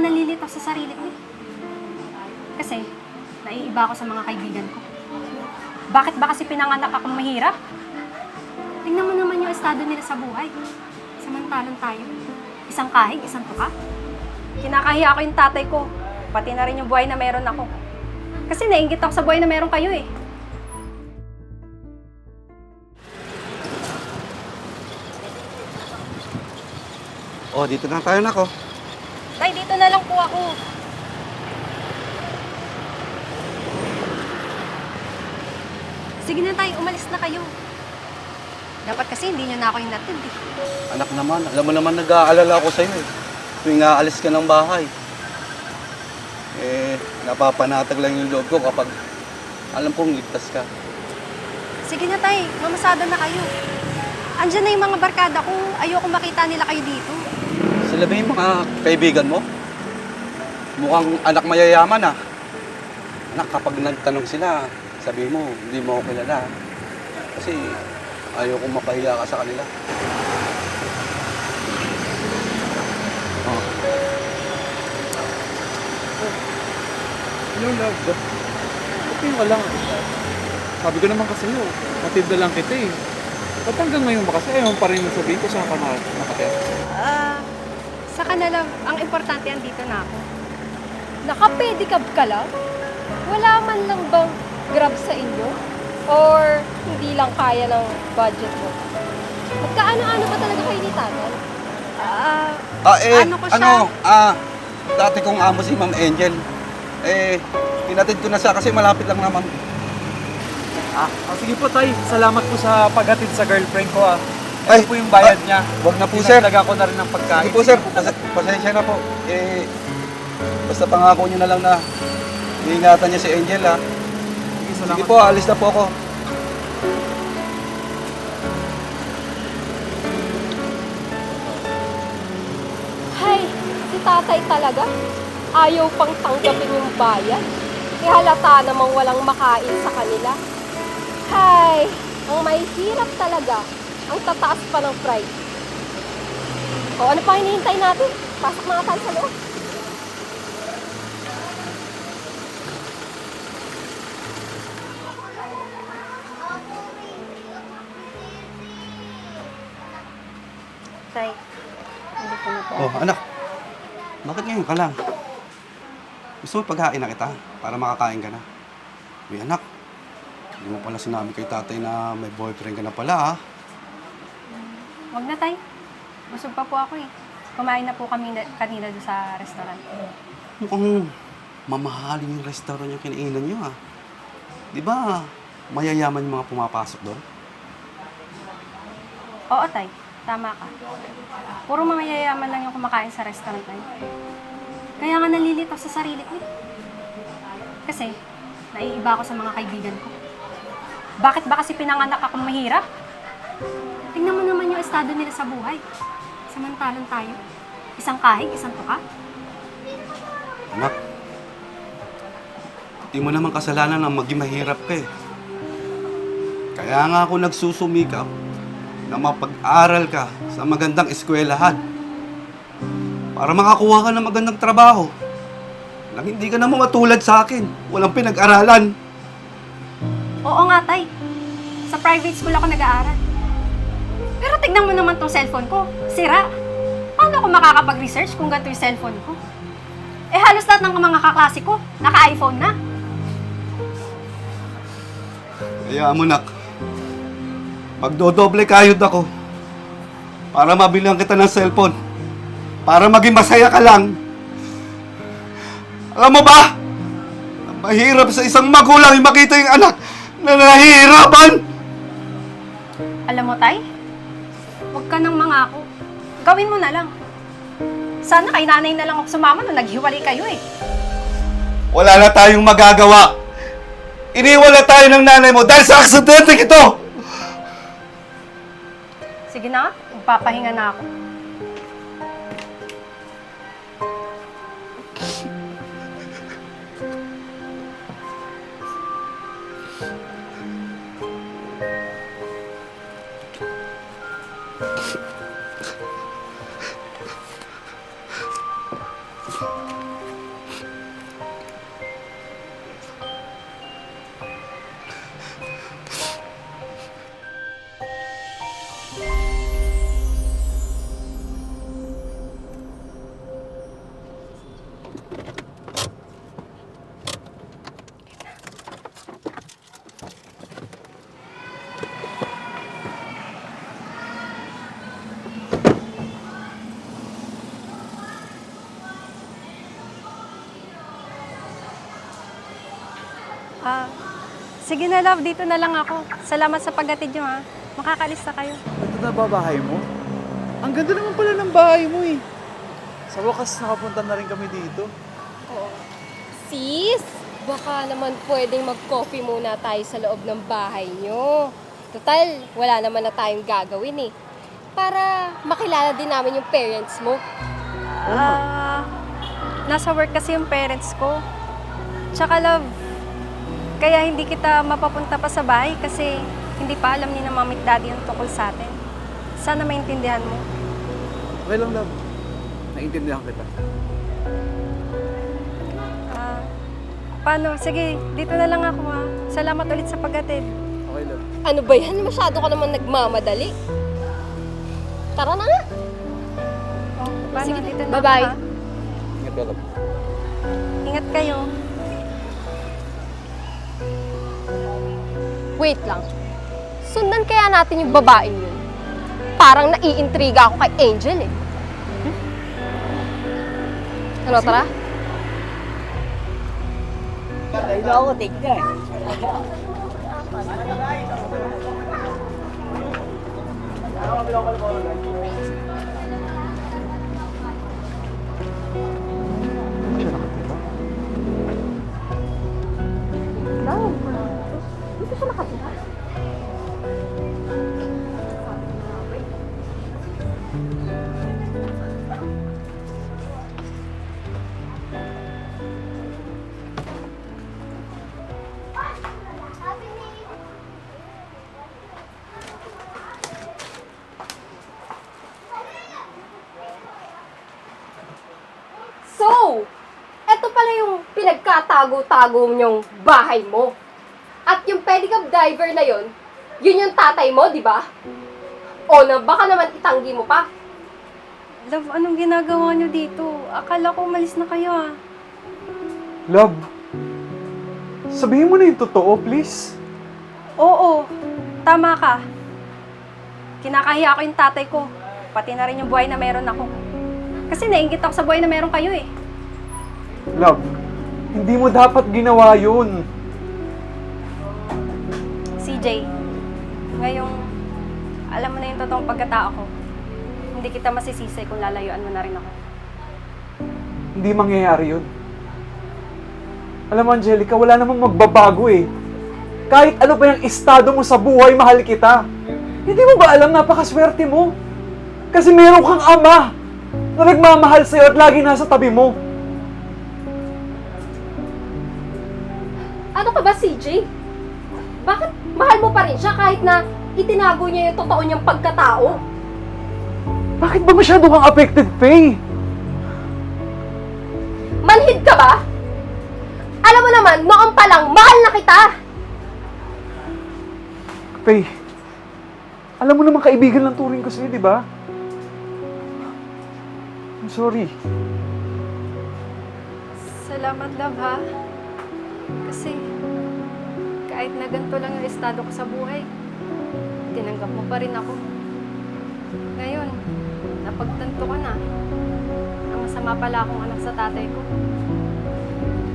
nga nalilito sa sarili ko eh. Kasi, naiiba ako sa mga kaibigan ko. Bakit ba kasi pinanganak akong mahirap? Tingnan mo naman yung estado nila sa buhay. Samantalang tayo, isang kahig, isang tuka. Kinakahiya ko yung tatay ko, pati na rin yung buhay na meron ako. Kasi nainggit ako sa buhay na meron kayo eh. Oh, dito na tayo nako. Tay, dito na lang po ako. Sige na tay, umalis na kayo. Dapat kasi hindi nyo na ako hinatid eh. Anak naman, alam mo naman nag-aalala ako sa'yo eh. Tuwing aalis ka ng bahay. Eh, napapanatag lang yung loob ko kapag alam kong ligtas ka. Sige na tay, mamasada na kayo. Andiyan na yung mga barkada ko. Ayoko makita nila kayo dito. Sila ba yung mga kaibigan mo? Mukhang anak mayayaman ah. Anak, kapag nagtanong sila, sabi mo, hindi mo ako kilala. Kasi ayaw kong mapahiya ka sa kanila. Oh. Yung love, okay ka lang. Sabi ko naman kasi sa'yo, matinda lang kita eh. Ba't hanggang ngayon ba kasi ayaw pa rin sabihin ko saan ka na? Ah, sa kanila, ang importante andito na ako. Nakapedicab ka lang? Wala man lang bang grab sa inyo? Or hindi lang kaya ng budget mo? Magkaano-ano ba talaga kayo ni tatay? Ah, Ah, eh, Ano ano, ko siya? ah, dati kong amo si Ma'am Angel. Eh, pinatid ko na siya kasi malapit lang naman. Ah, oh, sige po tay, salamat po sa paghatid sa girlfriend ko ah. Ay, Ito po yung bayad ah, niya. wag na po, sir. Dinagdagan ko na rin ng pagkain. Sige po, sir. Pas- pasensya na po. Eh, basta pangako niyo na lang na iingatan niya si Angel, ha. Sige, salamat. Sige po, alis na po ako. Hay, si tatay talaga. Ayaw pang tanggapin yung bayan. E halata namang walang makain sa kanila. Hay, ang may hirap talaga. Ang tataas pa ng pride. O ano pa hinihintay natin? Pasok mga tayo sa loob. Tay, hindi ko na po. Oh, anak. Bakit ngayon ka lang? Gusto mo paghain na kita para makakain ka na? Uy, anak. Hindi mo pala sinabi kay tatay na may boyfriend ka na pala, ha? Huwag na, Tay. Busog pa po ako eh. Kumain na po kami na- kanina doon sa restaurant. Mukhang mamahalin yung restaurant yung kinainan nyo, ha? Di ba, mayayaman yung mga pumapasok doon? Oo, Tay. Tama ka. Puro mga yayaman lang yung kumakain sa restaurant na yun. Kaya nga nalilito sa sarili ko eh. Kasi, naiiba ako sa mga kaibigan ko. Bakit ba kasi pinanganak akong mahirap? Estado nila sa buhay. Samantalang tayo, isang kahig, isang tuka. Anak, di mo naman kasalanan na maging mahirap ka eh. Kaya nga ako nagsusumikap na mapag-aral ka sa magandang eskwelahan para makakuha ka ng magandang trabaho. Nang hindi ka naman matulad sa akin. Walang pinag-aralan. Oo nga, Tay. Sa private school ako nag-aaral. Pero tignan mo naman tong cellphone ko. Sira. Paano ako makakapag-research kung ganito yung cellphone ko? Eh halos lahat ng mga kaklase ko, naka-iPhone na. Kaya mo, nak. Magdodoble kayod ako para mabilang kita ng cellphone. Para maging masaya ka lang. Alam mo ba? Mahirap sa isang magulang yung makita yung anak na nahihirapan. Alam mo, Tay? Huwag ka nang mangako. Gawin mo na lang. Sana kay nanay na lang ako sumama nung naghiwalay kayo eh. Wala na tayong magagawa. Iniwala tayo ng nanay mo dahil sa aksidente ito. Sige na nga, magpapahinga na ako. Sige na love, dito na lang ako. Salamat sa paghatid nyo ha. Makakalis na kayo. Ito na ba bahay mo? Ang ganda naman pala ng bahay mo eh. Sa wakas nakapunta na rin kami dito. Sis, baka naman pwedeng mag-coffee muna tayo sa loob ng bahay nyo. Total, wala naman na tayong gagawin eh. Para makilala din namin yung parents mo. Ah, nasa work kasi yung parents ko. Tsaka love, kaya hindi kita mapapunta pa sa bahay kasi hindi pa alam ni na mami at daddy yung tungkol sa atin. Sana maintindihan mo. Okay lang, love. Naintindihan kita. Ah, paano? Sige, dito na lang ako ha. Salamat ulit sa paghatid. Okay, love. Ano ba yan? Masyado ka naman nagmamadali. Tara na nga. Oh, paano? Sige, dito na bye-bye. ako, ha? Ingat ka, love. Ingat kayo. Wait lang. Sundan kaya natin yung babaeng yun. Parang naiintriga ako kay Angel eh. Hmm? Ano, tara? Siya So, eto pala yung pinagkatago-tago niyong bahay mo. At yung pedicab driver na yon, yun yung tatay mo, di ba? O na baka naman itanggi mo pa. Love, anong ginagawa nyo dito? Akala ko umalis na kayo ah. Love, sabihin mo na yung totoo, please. Oo, tama ka. Kinakahiya ko yung tatay ko. Pati na rin yung buhay na meron ako. Kasi nainggit ako sa buhay na meron kayo eh. Love, hindi mo dapat ginawa yun. CJ, ngayong alam mo na yung totoong pagkatao ko, hindi kita masisisi kung lalayuan mo na rin ako. Hindi mangyayari yun. Alam mo, Angelica, wala namang magbabago eh. Kahit ano pa yung estado mo sa buhay, mahal kita. Hindi mo ba alam, napakaswerte mo? Kasi meron kang ama na nagmamahal sa'yo at lagi nasa tabi mo. Ano ka ba, CJ? Pa rin siya kahit na itinago niya yung totoo niyang pagkatao? Bakit ba masyado kang affected, Faye? Manhid ka ba? Alam mo naman, noon pa lang, mahal na kita! Faye, alam mo naman kaibigan lang turing ko sa'yo, di ba? I'm sorry. Salamat, love, ha? Kasi, kahit na ganito lang yung estado ko sa buhay, tinanggap mo pa rin ako. Ngayon, napagtanto ko na na masama pala akong anak sa tatay ko.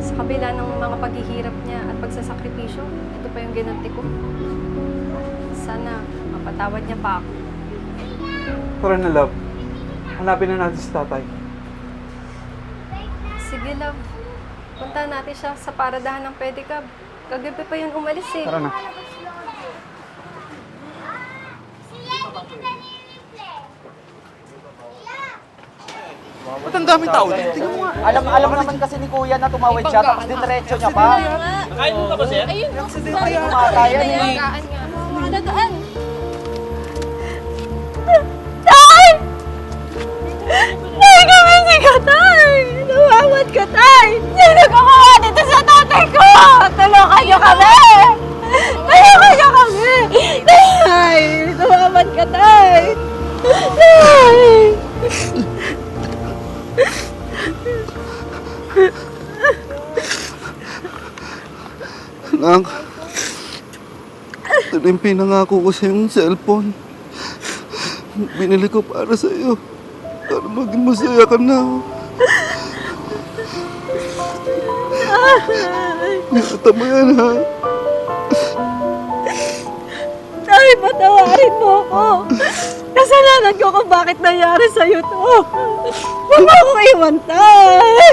Sa kabila ng mga paghihirap niya at pagsasakripisyo, ito pa yung ginanti ko. Sana mapatawad niya pa ako. Tara na, love. Hanapin na natin si tatay. Sige, love. Punta natin siya sa paradahan ng pedicab. Kagabi pa yun umalis eh. Tara na. Ba't ang daming tao dito? Tingnan mo nga. Alam alam naman kasi ni Kuya na tumawid siya tapos diretso niya pa. Aksidente yan. Kumakayan eh. Nadaan! Tay! Tay kami si ka, tay! Tumawad ka, tay! Sino gumawa dito sa ko? Tulungan niyo kami! Tulungan niyo kami! Tay! Tumawad ka, tay! Tay! Anak, ito na yung pinangako ko sa yung cellphone. Binili ko para sa iyo. Para maging masaya ka na. Mo yan, ha? Tay, patawarin mo ako! Kasalanan ko kung bakit nangyari sa'yo to! Huwag mo akong iwan, tay!